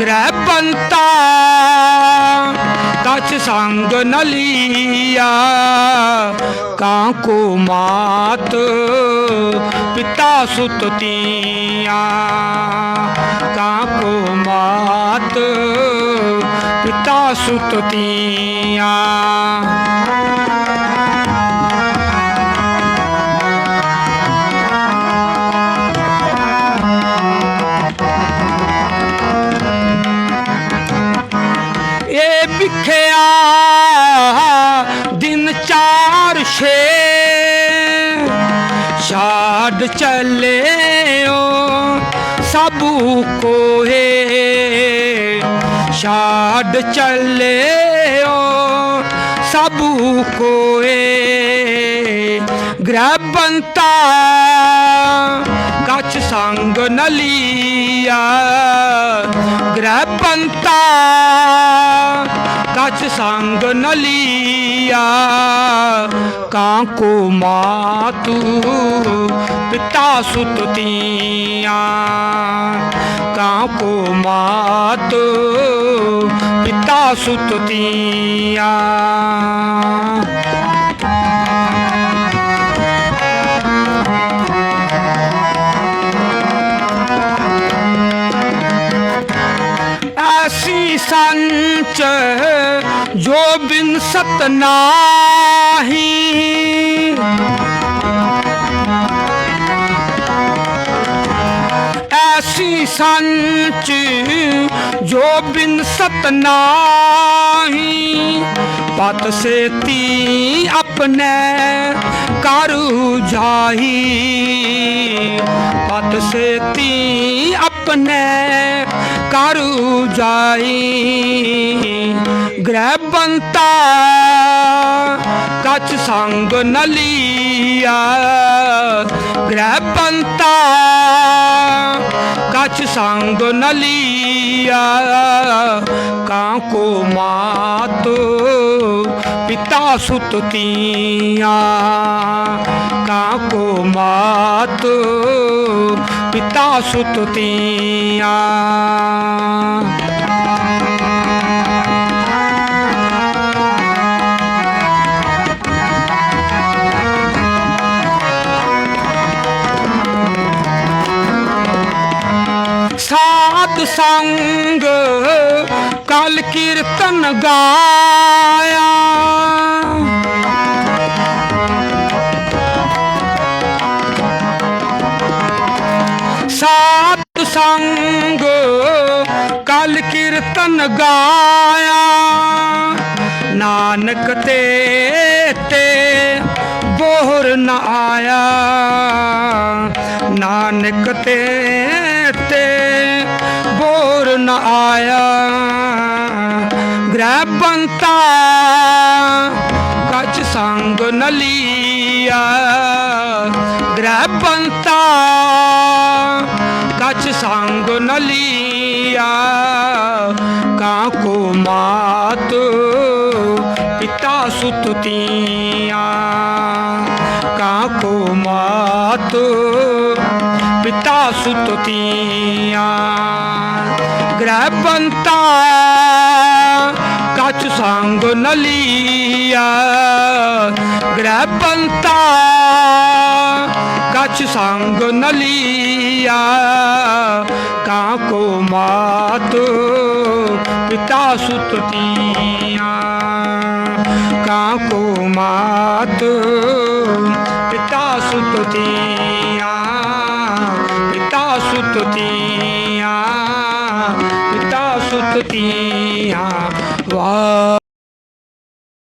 ਗ੍ਰਹਿ ਬੰਤਾ ਕਛ ਸੰਗ ਨ ਲੀਆ। ਕਾਂ ਕੋ ਮਾਤ ਪਿਤਾ ਸੁਤ ਤੀਆ। ਕਾਂ ਕੋ ਮਾਤ ਪਿਤਾ ਸੁਤ ਤੀਆ। ਇਹ ਵਿਖਿਆ ਦਿਨ ਚਾਰ ਛੇ। ਛਾੜ ਚੱਲਿਓ ਸਭੂ ਕੋਏ ਛਾੜ ਚੱਲਿਓ ਸਭੂ ਕੋਏ ਗ੍ਰਹਿ ਬੰਤਾ ਸੰਗ ਨ ਲੀਆ ਗ੍ਰਹਿ ਬੰਤਾ ਕਛ ਸੰਗ ਨ ਲੀਆ ਕਾਂ ਕੋ ਮਾਤੂ ਪਿਤਾ ਸੁਤ ਤੀਆ। ਕਾਂ ਕੋ ਮਾਤ ਪਿਤਾ ਸੁਤ ਤੀਆ। ਸੰਚ ਜੋ ਬਿਨ ਸਤ ਨਾਹੀ। ਐਸੀ ਸੰਚ ਜੋ ਬਿਨ ਸਤ ਨਾਹੀ। ਪਤ ਸੇਤੀ ਆਪਣੇ ਕਰੂ ਜਾਹੀ। ਪਤ ਸੇਤੀ ਆਪਣੇ ਕਰੂ ਜਾਈ। ਗ੍ਰਹਿ ਬੰਤਾ ਕਛ ਸੰਗ ਨ ਗ੍ਰਹਿ ਬੰਤਾ ਕਛ ਸੰਗ ਨ ਲੀਆ ਕਾਂ ਕੋ ਮਾਤ ਪਿਤਾ ਸੁਤ ਤੀਆ ਕਾਂ ਕੋ ਮਾਤ ਪਿਤਾ ਸੁਤ ਤੀਆ ਸਾਧ ਸੰਗ ਕਲ ਕੀਰਤਨ ਗਾਇਆ। ਸੰਗ ਕਲ ਕੀਰਤਨ ਗਾਇਆ। ਨਾਨਕ ਤੇ ਤੇ ਬੋਹਰ ਨ ਆਇਆ। ਨਾਨਕ ਤੇ ਤੇ ਬੋਰ ਨ ਆਇਆ। ਗ੍ਰਹਿ ਬੰਤਾ ਕਚ ਸੰਗ ਨ ਗ੍ਰਹਿ ਬੰਤਾ ਸੰਗ ਨ ਲੀਆ ਕਾਂ ਕੋ ਮਾਤ ਪਿਤਾ ਸੁਤ ਤੀਆ ਕਾਂ ਕੋ ਮਾਤ ਪਿਤਾ ਸੁਤ ਤੀਆ ਗ੍ਰਹਿ ਬੰਤਾ ਕਛ ਸੰਗ ਨ ਲੀਆ ਗ੍ਰਹਿ ਬੰਤਾ ਕਛ ਸੰਗ ਨ ਲੀਆ ਕਾਂ ਕੋ ਮਾਤ ਪਿਤਾ ਸੁਤ ਤੀਆ ਕਾਂ ਕੋ ਮਾਤ ਪਿਤਾ